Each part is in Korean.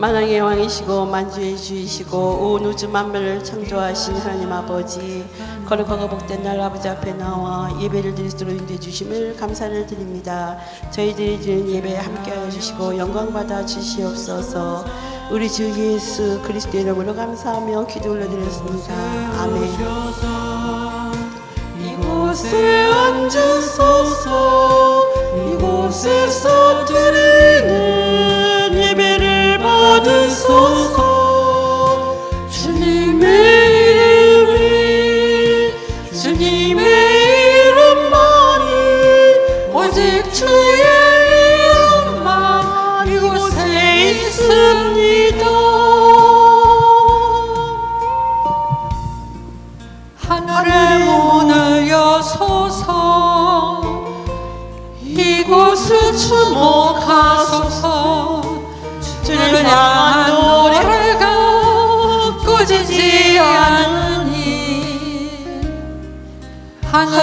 만왕의 왕이시고 만주의 주이시고 온 우주 만물을 창조하신 하나님 아버지 거룩하고 복된 날 아버지 앞에 나와 예배를 있는 데 주심을 감사를 드립니다. 저희들이 드리는 예배에 함께하여 주시고 영광 받아 주시옵소서. 우리 주 예수 그리스도 이름으로 감사하며 기도 올려드렸습니다. 아멘. 이곳에 앉으소서 이곳에서 드리는 받으소서 주님의 이름이 주님의 이름만이 오직 주의 이름만 이곳에 있습니다. 하늘의 문을 여소서 이곳을 주목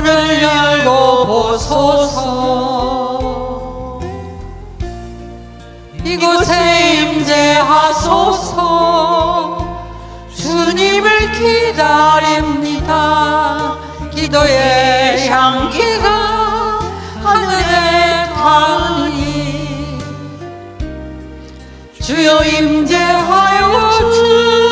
하늘을 열고 보소서. 이곳에 임재하소서. 주님을 기다립니다. 기도의 향기가 하늘에 닿으니. 주여 임재하여 주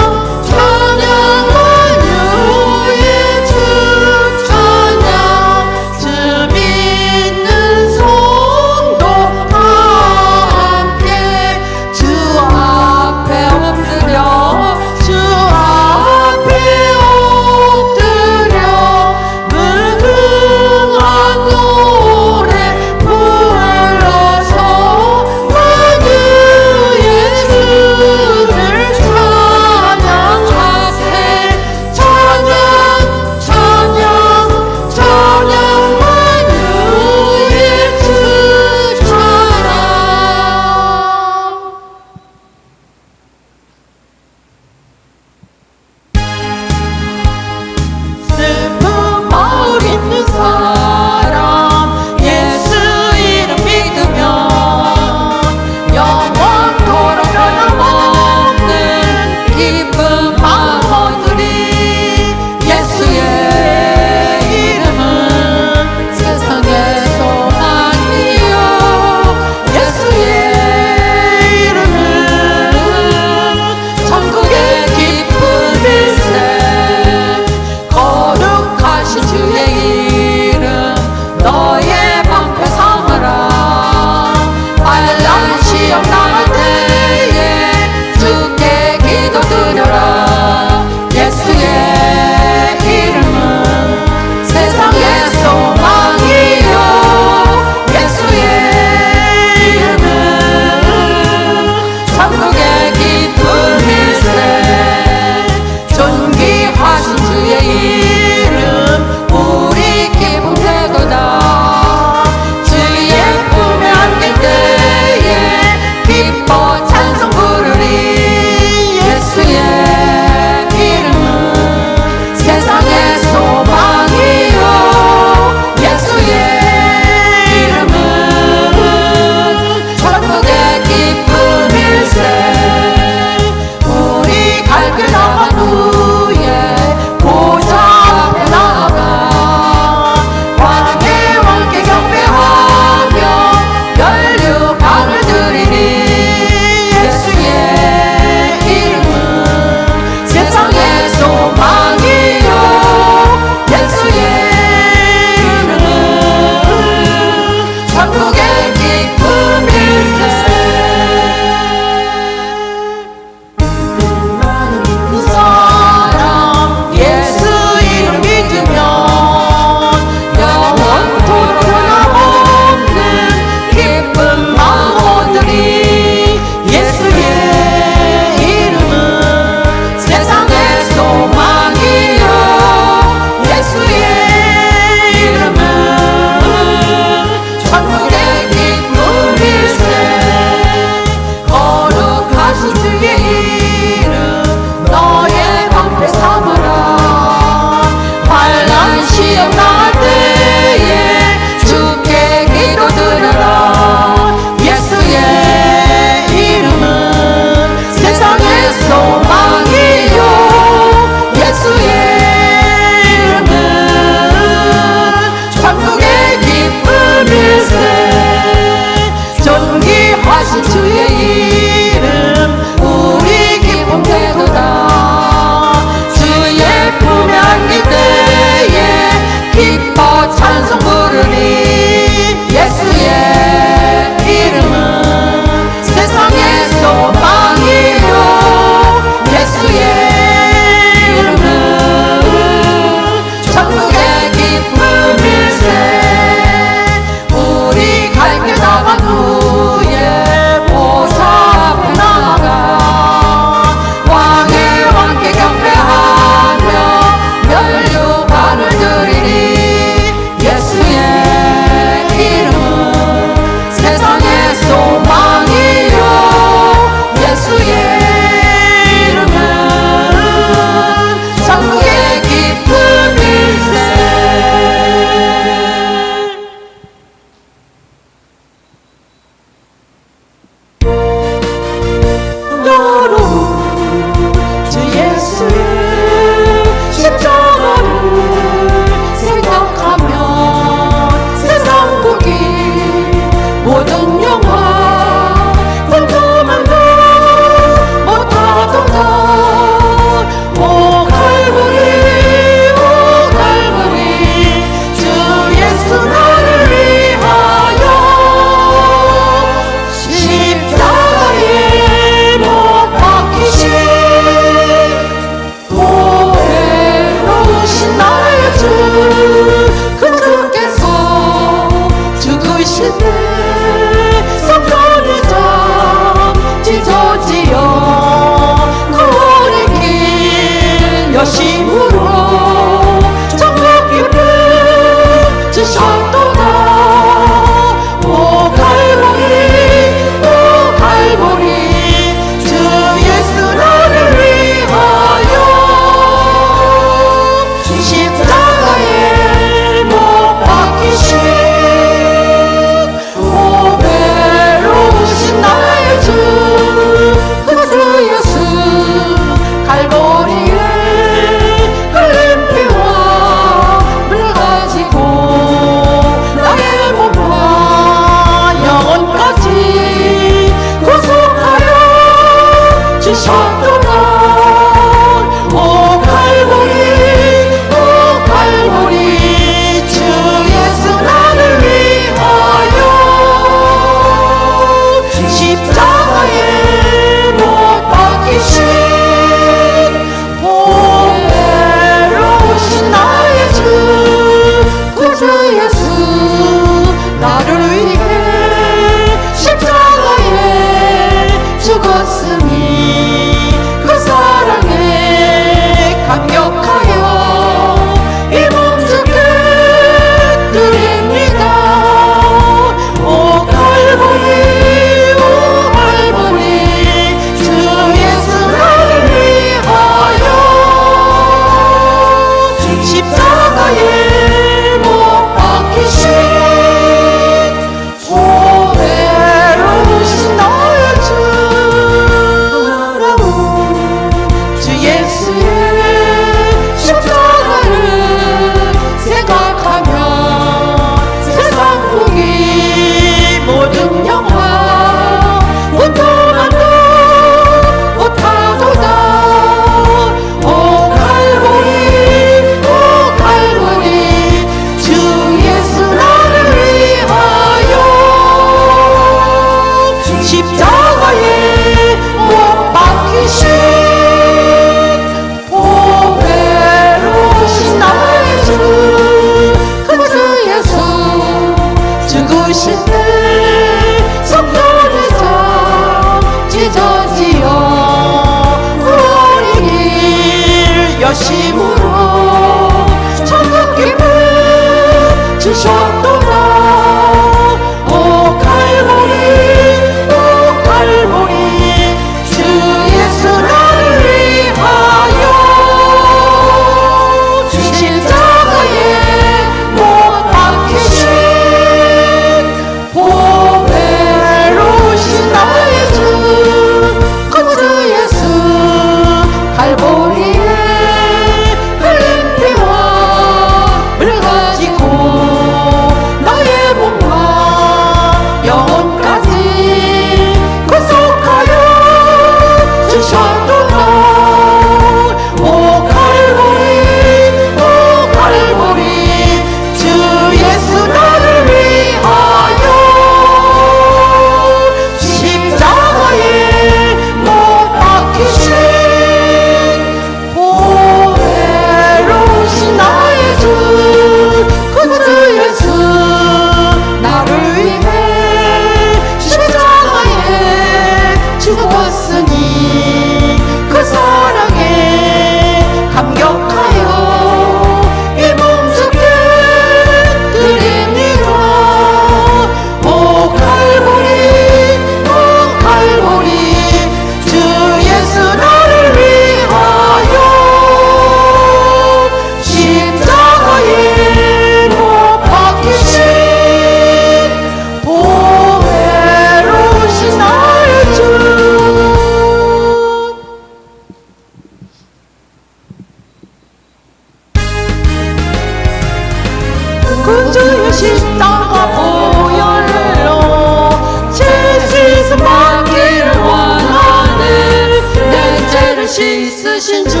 祭祀行程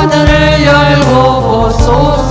하늘을 열고 보소서